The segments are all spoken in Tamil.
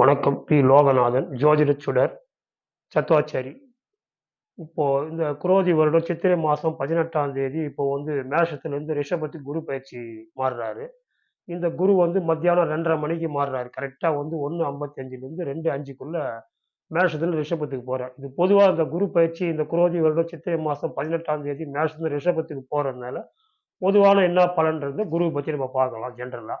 வணக்கம். பி. லோகநாதன் ஜோதிட சுடர் சத்துவாச்சாரி இப்போ இந்த குரோதி வருடம் சித்திரை மாதம் பதினெட்டாம் தேதி இப்போ வந்து மேஷத்துலேருந்து ரிஷபத்துக்கு குரு பயிற்சி மாறுறாரு. இந்த குரு வந்து மத்தியானம் ரெண்டரை மணிக்கு மாறுறாரு. கரெக்டாக வந்து ஒன்று ஐம்பத்தஞ்சிலேருந்து ரெண்டு அஞ்சுக்குள்ள மேஷத்துல ரிஷபத்துக்கு போகிறார் இது பொதுவாக இந்த குரு பயிற்சி இந்த குரோதி வருடம் சித்திரை மாதம் பதினெட்டாம் தேதி மேஷத்துல ரிஷபத்துக்கு போகிறதுனால பொதுவான என்ன பலன்றது குரு பற்றி நம்ம பார்க்கலாம் ஜென்ரலாக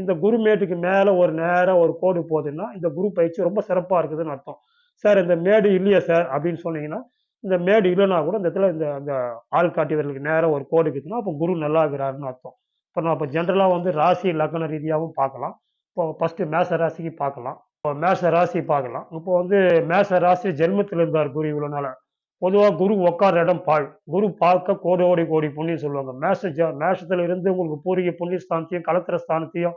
இந்த குரு மேட்டுக்கு மேலே ஒரு நேரம் ஒரு கோடு போகுதுன்னா இந்த குரு பயிற்சி ரொம்ப சிறப்பாக இருக்குதுன்னு அர்த்தம். சார் இந்த மேடு இல்லையா சார்? அப்படின்னு சொன்னீங்கன்னா இந்த மேடு இல்லைன்னா கூட இந்த இடத்துல இந்த அந்த ஆள் காட்டியவர்களுக்கு நேரம் ஒரு கோடு இருக்குதுன்னா அப்போ குரு நல்லா இருக்கிறாருன்னு அர்த்தம். இப்போ நான் இப்போ ஜென்ரலாக வந்து ராசி லக்ன ரீதியாகவும் பார்க்கலாம். இப்போ ஃபஸ்ட்டு மேச ராசிக்கு பார்க்கலாம். இப்போ மேச ராசி பார்க்கலாம். இப்போ வந்து மேச ராசி ஜென்மத்தில் இருந்தார் குரு இவ்வளோ நாள். பொதுவாக குரு உட்கார இடம் பாழ். குரு பார்க்க கோடி கோடி புண்ணியம் சொல்லுவாங்க. மேச மேஷத்துல இருந்து உங்களுக்கு பூரிய புண்ணியஸ்தானத்தையும் கலத்திர ஸ்தானத்தையும்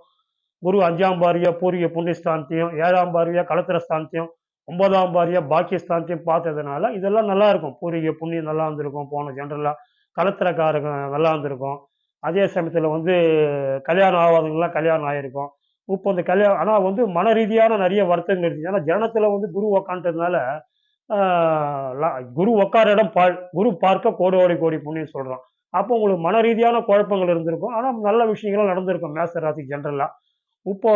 குரு அஞ்சாம் பாரியா பூரிய புண்ணியஸ்தானத்தையும் ஏழாம் பாரியா கலத்திர ஸ்தானத்தையும் ஒன்பதாம் பாரியா பாக்கியஸ்தானத்தையும் பார்த்ததுனால இதெல்லாம் நல்லா இருக்கும். பூரிய புண்ணியம் நல்லா இருந்திருக்கும். போன ஜென்ரலாக கலத்திரக்காரங்க நல்லா இருந்திருக்கும். அதே சமயத்தில் வந்து கல்யாணம் ஆகாதவங்களாம் கல்யாணம் ஆகிருக்கும் இப்போ இந்த கல்யாணம் ஆனால் வந்து மன ரீதியான நிறைய வருத்தங்கள் இருந்துச்சு. ஏன்னா ஜனத்தில் வந்து குரு உக்காண்டதுனால குரு உக்கார இடம் பால் குரு பார்க்க கோடி கோடி புண்ணியம் சொல்கிறோம் அப்போ உங்களுக்கு மன ரீதியான குழப்பங்கள் இருந்திருக்கும். ஆனால் நல்ல விஷயங்களும் நடந்திருக்கும் மேச ராசி ஜென்ரலாக இப்போ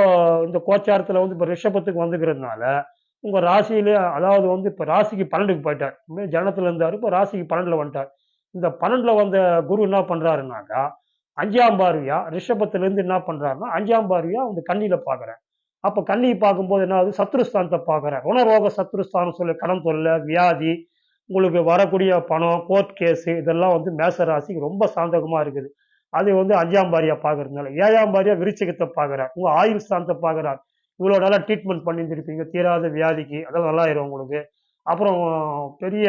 இந்த கோச்சாரத்தில் வந்து இப்போ ரிஷபத்துக்கு வந்துக்கிறதுனால உங்கள் ராசியிலே அதாவது வந்து இப்போ ராசிக்கு பன்னெண்டுக்கு போயிட்டார். ஜனத்தில் இருந்தார் இப்போ ராசிக்கு பன்னெண்டில் வந்துட்டார். இந்த பன்னெண்டில் வந்த குரு என்ன பண்ணுறாருனாக்கா அஞ்சாம் பார்வையா ரிஷபத்துலேருந்து என்ன பண்ணுறாருன்னா அஞ்சாம் பார்வையா வந்து கண்ணியில் பார்க்குறேன் அப்போ கண்ணி பார்க்கும்போது என்ன ஆகுது சத்ருஸ்தானத்தை பார்க்குறேன் உணரோக சத்ருஸ்தானம் சொல்லி கடன் தொல்லை வியாதி உங்களுக்கு வரக்கூடிய பணம் கோர்ட் கேஸு இதெல்லாம் வந்து மேச ராசிக்கு ரொம்ப சாந்தகமாக இருக்குது. அது வந்து அஞ்சாம் பாரியாக பார்க்கறதுனால ஏழாம் பாரியாக விருச்சிகத்தை பார்க்குறார். உங்கள் ஆயுள் ஸ்தானத்தை பார்க்குறார். இவ்வளோ நல்லா ட்ரீட்மெண்ட் பண்ணியிருந்துருப்பீங்க தீராத வியாதிக்கு அதெல்லாம் நல்லாயிரும் உங்களுக்கு. அப்புறம் பெரிய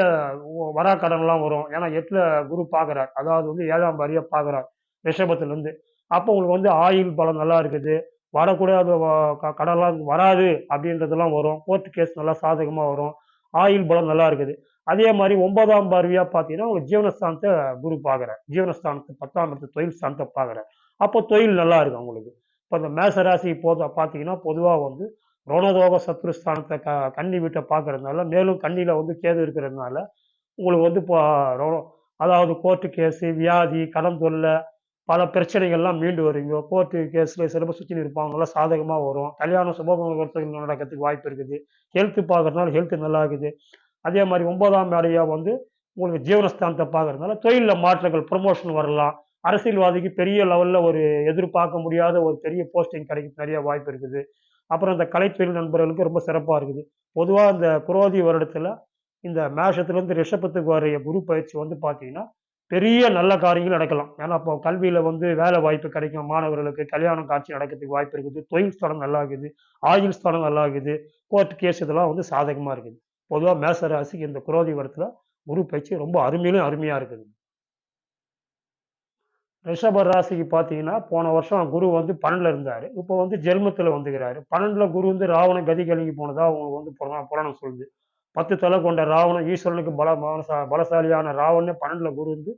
வராக்கடன்லாம் வரும். ஏன்னா எட்டில் குரு பார்க்குறார். அதாவது வந்து ஏழாம் பாரியாக பார்க்குறார். ரிஷபத்துலேருந்து. அப்போ உங்களுக்கு வந்து ஆயுள் பலம் நல்லா இருக்குது. வரக்கூடாது க- கடன்லாம் வராது அப்படின்றதெல்லாம் வரும். கோர்ட் கேஸ் நல்லா சாதகமாக வரும். ஆயில் பலம் நல்லா இருக்குது. அதே மாதிரி ஒன்பதாம் பார்வையாக பார்த்தீங்கன்னா உங்கள் ஜீவனஸ்தானத்தை குரு பார்க்குறேன் ஜீவனஸ்தானத்தை பத்தாம் இடத்து தொழில் ஸ்தானத்தை பார்க்குறேன் அப்போ தொழில் நல்லா இருக்கும் உங்களுக்கு இப்போ இந்த மேச ராசி போத பார்த்தீங்கன்னா பொதுவாக வந்து ரோணதோக சத்ருஸ்தானத்தை க கண்ணி வீட்டை பார்க்கறதுனால மேலும் கண்ணியில் வந்து கேது இருக்கிறதுனால உங்களுக்கு வந்து இப்போ அதாவது கோர்ட்டு கேஸு வியாதி கடன் தொல்லை பல பிரச்சனைகள்லாம் மீண்டு வருவீங்க கோர்ட்டு கேஸில் சிறப்பு சுற்றி இருப்பாங்கலாம் சாதகமாக வரும். கல்யாணம் சுபமுகூர்த்தங்கள் நடக்கிறதுக்கு வாய்ப்பு இருக்குது. ஹெல்த்து பார்க்கறதுனால ஹெல்த்து நல்லா இருக்குது அதே மாதிரி ஒன்பதாம் மேடையாக வந்து உங்களுக்கு ஜீவனஸ்தானத்தை பார்க்கறதுனால தொழிலில் மாற்றங்கள் ப்ரொமோஷன் வரலாம். அரசியல்வாதிக்கு பெரிய லெவலில் ஒரு எதிர்பார்க்க முடியாத ஒரு பெரிய போஸ்டிங் கிடைக்க நிறைய வாய்ப்பு இருக்குது. அப்புறம் இந்த கலைத்தொழில் நண்பர்களுக்கு ரொம்ப சிறப்பாக இருக்குது. பொதுவாக இந்த குரோதி வருடத்தில் இந்த மேஷத்துலேருந்து ரிஷபத்துக்கு வரைய குரு பயிற்சி வந்து பார்த்தீங்கன்னா பெரிய நல்ல காரியங்கள் நடக்கலாம். ஏன்னா இப்போ கல்வியில் வந்து வேலை வாய்ப்பு கிடைக்கும். மாணவர்களுக்கு கல்யாணம் காட்சி நடக்கிறதுக்கு வாய்ப்பு இருக்குது. தொழில் ஸ்தானம் நல்லா இருக்குது ஆயுள் ஸ்தானம் நல்லா இருக்குது கோர்ட் கேஸ் இதெல்லாம் வந்து சாதகமாக இருக்குது. பொதுவாக மேச ராசிக்கு இந்த குரோதி வரத்தில் குரு பயிற்சி ரொம்ப அருமையிலும் அருமையாக இருக்குது. ரிஷப ராசிக்கு பார்த்தீங்கன்னா போன வருஷம் குரு வந்து பன்னெண்டில் இருந்தார். இப்போ வந்து ஜென்மத்தில் வந்துக்கிறாரு. பன்னெண்டில் குரு வந்து ராவண கதி கலங்கி போனதாக அவங்க வந்து புராணம் புராணம் சொல்லுது. பத்து தலை கொண்ட ராவணன் ஈஸ்வரனுக்கு பல பலசாலியான ராவணன் பன்னெண்டுல குரு வந்து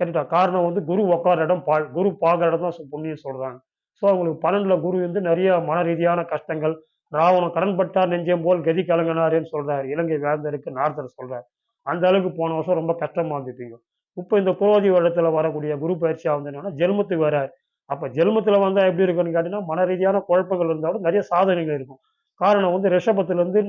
கேட்டுட்டா. காரணம் வந்து குரு உட்கார இடம் பா குரு பார்க்குற இடம் தான் புண்ணியம் சொல்கிறாங்க ஸோ அவங்களுக்கு பன்னெண்டுல குரு வந்து நிறைய மன ரீதியான கஷ்டங்கள். ராவணன் கடன்பட்டார் நெஞ்சம் போல் கதி கலங்கினாருன்னு சொல்கிறார் இலங்கை வேந்தருக்கு நார்த்தர் சொல்கிறார் அந்த அளவுக்கு போன வருஷம் ரொம்ப கஷ்டமாக இருந்துப்பீங்க இப்போ இந்த குரோதி வருடத்தில் வரக்கூடிய குரு பயிற்சியாக வந்து என்னன்னா ஜென்மத்துக்கு வராரு. அப்போ ஜென்மத்தில் வந்தால் எப்படி இருக்குன்னு கேட்டீங்கன்னா மன ரீதியான குழப்பங்கள் இருந்தாலும் நிறைய சாதனைகள் இருக்கும். காரணம் வந்து ரிஷபத்துலேருந்து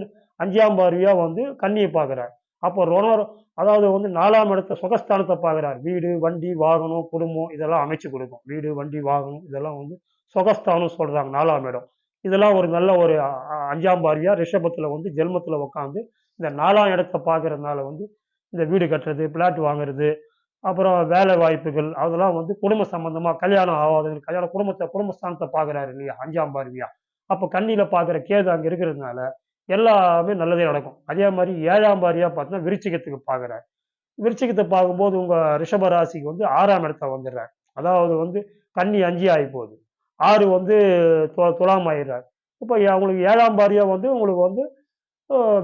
அஞ்சாம் பார்வையாக வந்து கண்ணியை பார்க்குறார். அப்போ ரொணர் அதாவது வந்து நாலாம் இடத்த சுகஸ்தானத்தை பார்க்குறார். வீடு வண்டி வாகனம் குடும்பம் இதெல்லாம் அமைச்சு கொடுக்கும். வீடு வண்டி வாகனம் இதெல்லாம் வந்து சுகஸ்தானம் சொல்கிறாங்க நாலாம் இடம். இதெல்லாம் ஒரு நல்ல ஒரு அஞ்சாம் பார்வையா ரிஷபத்தில் வந்து ஜென்மத்தில் உட்காந்து இந்த நாலாம் இடத்த பார்க்கறதுனால வந்து இந்த வீடு கட்டுறது பிளாட் வாங்குறது அப்புறம் வேலை வாய்ப்புகள் அதெல்லாம் வந்து குடும்ப சம்பந்தமாக கல்யாணம் ஆகாதவங்க கல்யாண குடும்பத்தை குடும்பஸ்தானத்தை பார்க்குறாரு இல்லையா அஞ்சாம் பார்வையா அப்போ கண்ணியில் பார்க்குற கேது அங்கே இருக்கிறதுனால எல்லாமே நல்லதே நடக்கும். அதே மாதிரி ஏழாம் பாரியா பார்த்தீங்கன்னா விருச்சிகத்துக்கு பார்க்குறாரு விருச்சிகத்தை பார்க்கும்போது உங்கள் ரிஷப ராசிக்கு வந்து ஆறாம் இடத்த வந்துடுறேன் அதாவது வந்து கண்ணி அஞ்சு ஆகி போகுது. ஆறு வந்து து- துலாம் ஆயிடுறாரு. இப்போ அவங்களுக்கு ஏழாம் பாரியாக வந்து உங்களுக்கு வந்து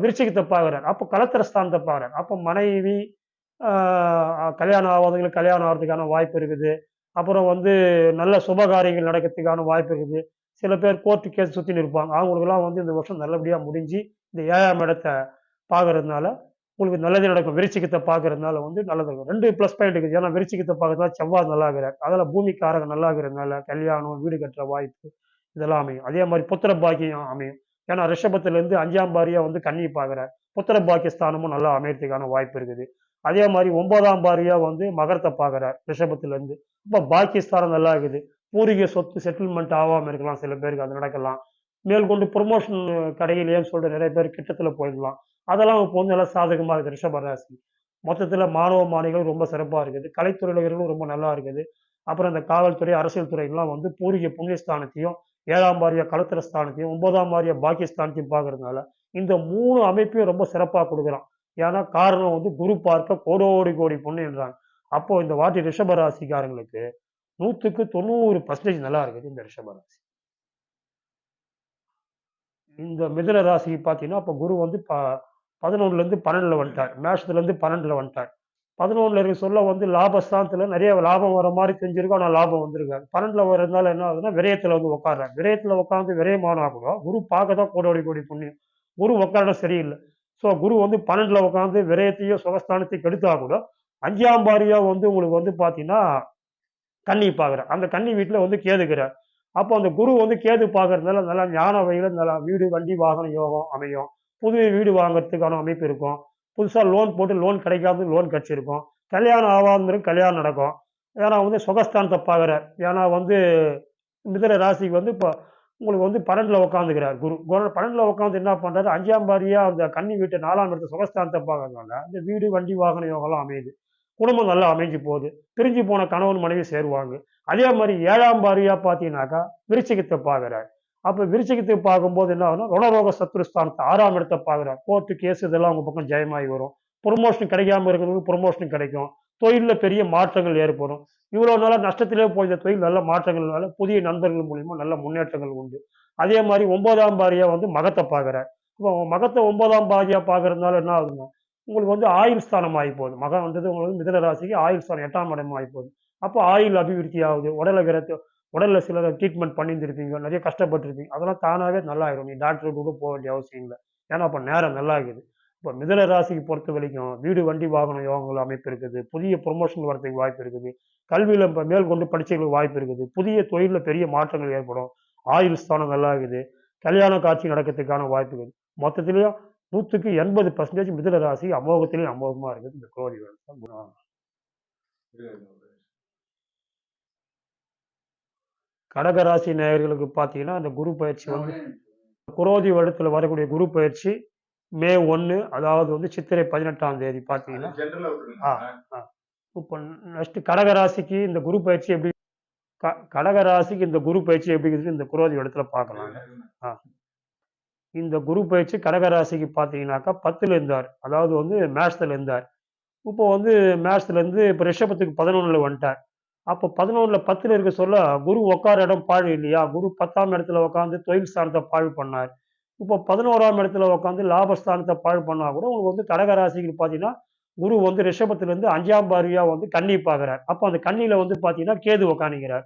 விருச்சிகத்தை பார்க்குறாரு. அப்போ கலத்திர ஸ்தானத்தை பார்க்குறாரு. அப்போ மனைவி கல்யாணம் ஆகாதவங்களுக்கு கல்யாணம் ஆகிறதுக்கான வாய்ப்பு இருக்குது. அப்புறம் வந்து நல்ல சுபகாரியங்கள் நடக்கிறதுக்கான வாய்ப்பு இருக்குது. சில பேர் கோர்ட்டு கேஸ் சுற்றின்னு இருப்பாங்க. அவங்களுக்கெல்லாம் வந்து இந்த வருஷம் நல்லபடியாக முடிஞ்சு இந்த ஏழாம் இடத்தை பார்க்கறதுனால உங்களுக்கு நல்லதே நடக்கும். விருச்சிக்கத்தை பார்க்கறதுனால வந்து நல்லது இருக்கும் ரெண்டு ப்ளஸ் பாயிண்ட் இருக்குது. ஏன்னா விருச்சிக்கத்தை பார்க்கறதுனால செவ்வாய் நல்லா இருக்கிறார் அதில் பூமிக்காரங்க நல்லா இருக்கிறதுனால கல்யாணம் வீடு கட்டுற வாய்ப்பு இதெல்லாம் அமையும். அதே மாதிரி புத்திர பாக்கியம் அமையும். ஏன்னா ரிஷபத்துலேருந்து அஞ்சாம் பாரியாக வந்து கன்னி பார்க்குறார். புத்திர பாக்கியஸ்தானமும் நல்லா அமையறதுக்கான வாய்ப்பு இருக்குது. அதே மாதிரி ஒன்பதாம் பாரியாக வந்து மகரத்தை பார்க்குறார் ரிஷபத்துலேருந்து. இப்போ பாக்கியஸ்தானம் நல்லா இருக்குது. பூர்வீக சொத்து செட்டில்மெண்ட் ஆகாமல் இருக்கலாம் சில பேருக்கு அது நடக்கலாம். மேற்கொண்டு ப்ரொமோஷன் கடையிலேன்னு சொல்லிட்டு நிறைய பேர் கிட்டத்தில் போயிடலாம். அதெல்லாம் இப்போ வந்து நல்லா சாதகமாக இருக்குது ரிஷபராசி மொத்தத்தில் மாணவ மாணவிகள் ரொம்ப சிறப்பாக இருக்குது. கலைத்துறையினர்களும் ரொம்ப நல்லா இருக்குது. அப்புறம் இந்த காவல்துறை அரசியல் துறையெல்லாம் வந்து பூர்வீக புண்ணியஸ்தானத்தையும் ஏழாம் வாரிய களத்திர ஸ்தானத்தையும் ஒன்பதாம் வாரிய பாக்கியஸ்தானத்தையும் பார்க்கறதுனால இந்த மூணு அமைப்பையும் ரொம்ப சிறப்பாக கொடுக்குறான். ஏன்னா காரணம் வந்து குரு பார்க்க கோடோடி கோடி பொண்ணுன்றாங்க அப்போ இந்த வாட்டி ரிஷபராசிக்காரங்களுக்கு நூற்றுக்கு தொண்ணூறு பர்சன்டேஜ் நல்லா இருக்குது இந்த ரிஷப ராசி. இந்த மிதன ராசி பார்த்தீங்கன்னா அப்போ குரு வந்து ப பதினொன்றுலேருந்து பன்னெண்டில் வந்துட்டார். மேஷத்துலேருந்து பன்னெண்டில் வந்துட்டார். பதினொன்றில் இருக்க சொல்ல வந்து லாபஸ்தானத்தில் நிறைய லாபம் வர மாதிரி தெரிஞ்சிருக்கும் ஆனால் லாபம் வந்திருக்காரு பன்னெண்டில் வரதுனால என்ன ஆகுதுன்னா விரயத்தில் வந்து உட்கார்றாரு விரயத்தில் உட்காந்து விரயமானா கூட குரு பார்க்க தான் கோடோடி கோடி புண்ணியம். குரு உட்கார சரியில்லை. ஸோ குரு வந்து பன்னெண்டில் உட்காந்து விரயத்தையும் சுகஸ்தானத்தையும் கெடுத்தா கூட அஞ்சாம்பாரியா வந்து உங்களுக்கு வந்து பார்த்தீங்கன்னா கன்னி பார்க்குறார் அந்த கன்னி வீட்டில் வந்து கேதுக்கிறார் அப்போ அந்த குரு வந்து கேது பார்க்கறதுனால நல்லா ஞான வகையில் நல்லா வீடு வண்டி வாகனம் யோகம் அமையும். புது வீடு வாங்குறதுக்கான அமைப்பு இருக்கும். புதுசாக லோன் போட்டு லோன் கிடைக்காது லோன் கிடச்சிருக்கும். கல்யாணம் ஆகாத கல்யாணம் நடக்கும். ஏன்னா வந்து சுகஸ்தானத்தை பார்க்குறார் ஏன்னா வந்து மிதன ராசிக்கு வந்து இப்போ உங்களுக்கு வந்து பன்னெண்டில் உட்காந்துக்கிறார் குரு. குரு பன்னெண்டில் உட்காந்து என்ன பண்ணுறாரு அஞ்சாம் பாரியாக அந்த கன்னி வீட்டு நாலாம் இடத்து சுகஸ்தானத்தை பார்க்கறதுனால இந்த வீடு வண்டி வாகன யோகம்லாம் அமையுது. குடும்பம் நல்லா அமைஞ்சு போகுது. பிரிஞ்சு போன கணவன் மனைவி சேருவாங்க. அதே மாதிரி ஏழாம் பாரியா பார்த்தீங்கன்னாக்கா விருச்சிகத்தை பார்க்குறாரு அப்போ விருச்சிகத்தை பார்க்கும்போது என்ன ஆகுனா ரோக சத்துருஸ்தானத்தை ஆறாம் இடத்தை பார்க்குறாரு கோர்ட்டு கேஸ் இதெல்லாம் அவங்க பக்கம் ஜெயமாகி வரும். ப்ரொமோஷன் கிடைக்காம இருக்கிறவங்களுக்கு ப்ரொமோஷன் கிடைக்கும். தொழிலில் பெரிய மாற்றங்கள் ஏற்படும். இவ்வளோ நாளாக நஷ்டத்திலே போயிருந்த தொழில் நல்ல மாற்றங்கள்னால புதிய நண்பர்கள் மூலிமா நல்ல முன்னேற்றங்கள் உண்டு. அதே மாதிரி ஒன்பதாம் பாரியா வந்து மகத்தை பார்க்குறாரு இப்போ மகத்தை ஒன்பதாம் பாரியா பார்க்கறதுனால என்ன ஆகுதுன்னா உங்களுக்கு வந்து ஆயுள் ஸ்தானம் ஆகி போகுது. மகன் வந்தது உங்களுக்கு மிதன ராசிக்கு ஆயுள் ஸ்தானம் எட்டாம் இடம் ஆகி போகுது. அப்போ ஆயுள் அபிவிருத்தி ஆகுது. உடலை கிரத்து உடலில் சில ட்ரீட்மெண்ட் பண்ணியிருந்திருப்பீங்க. நிறைய கஷ்டப்பட்டிருப்பீங்க. அதெல்லாம் தானாகவே நல்லா ஆயிடும் நீ டாக்டர் கூட போக வேண்டிய அவசியம் இல்லை. ஏன்னா அப்போ நேரம் நல்லா இருக்குது இப்போ மிதன ராசிக்கு பொறுத்த வரைக்கும் வீடு வண்டி வாகன யோகங்கள் அமைப்பு இருக்குது. புதிய ப்ரொமோஷன் வரதுக்கு வாய்ப்பு இருக்குது. கல்வியில் இப்போ மேற்கொண்டு படிச்சவங்களுக்கு வாய்ப்பு இருக்குது. புதிய தொழிலில் பெரிய மாற்றங்கள் ஏற்படும். ஆயுள் ஸ்தானம் நல்லா இருக்குது கல்யாண காட்சி நடக்கிறதுக்கான வாய்ப்பு இருக்குது மொத்தத்திலையும் நூற்றுக்கு எண்பது பர்சன்டேஜ் மிதுன ராசி அமோகத்திலையும் அமோகமாக இருக்குது. இந்த குரோதி வருஷம் கடக ராசி நேயர்களுக்கு பார்த்தீங்கன்னா அந்த குரு பயிற்சி வந்து குரோதி வருடத்தில் வரக்கூடிய குரு பயிற்சி மே ஒன்று அதாவது வந்து சித்திரை பதினெட்டாம் தேதி பார்த்தீங்கன்னா ஆ, ஆ. இப்போ நெக்ஸ்ட் கடக ராசிக்கு இந்த குரு பயிற்சி எப்படி க கடக ராசிக்கு இந்த குரு பயிற்சி எப்படி இருக்குது இந்த குரோதி இடத்துல பார்க்கலாங்க ஆ. இந்த குரு பயிற்சி கடகராசிக்கு பார்த்தீங்கன்னாக்கா பத்தில் இருந்தார். அதாவது வந்து மேஷத்தில் இருந்தார். இப்போ வந்து மேஷத்துலேருந்து இப்போ ரிஷபத்துக்கு பதினொன்றில் வந்துட்டார். அப்போ பதினொன்றில் பத்தில் இருக்க சொல்ல குரு உட்கார இடம் பாழ் இல்லையா? குரு பத்தாம் இடத்துல உட்காந்து தொழில் ஸ்தானத்தை பாழ் பண்ணார். இப்போ பதினோராம் இடத்துல உட்காந்து லாபஸ்தானத்தை பாழ் பண்ணா கூட உங்களுக்கு வந்து கடகராசிக்கு பார்த்தீங்கன்னா குரு வந்து ரிஷபத்துலேருந்து அஞ்சாம் பாரியா வந்து கண்ணி பார்க்குறார் அப்போ அந்த கண்ணியில் வந்து பார்த்தீங்கன்னா கேது உக்காணிக்கிறார்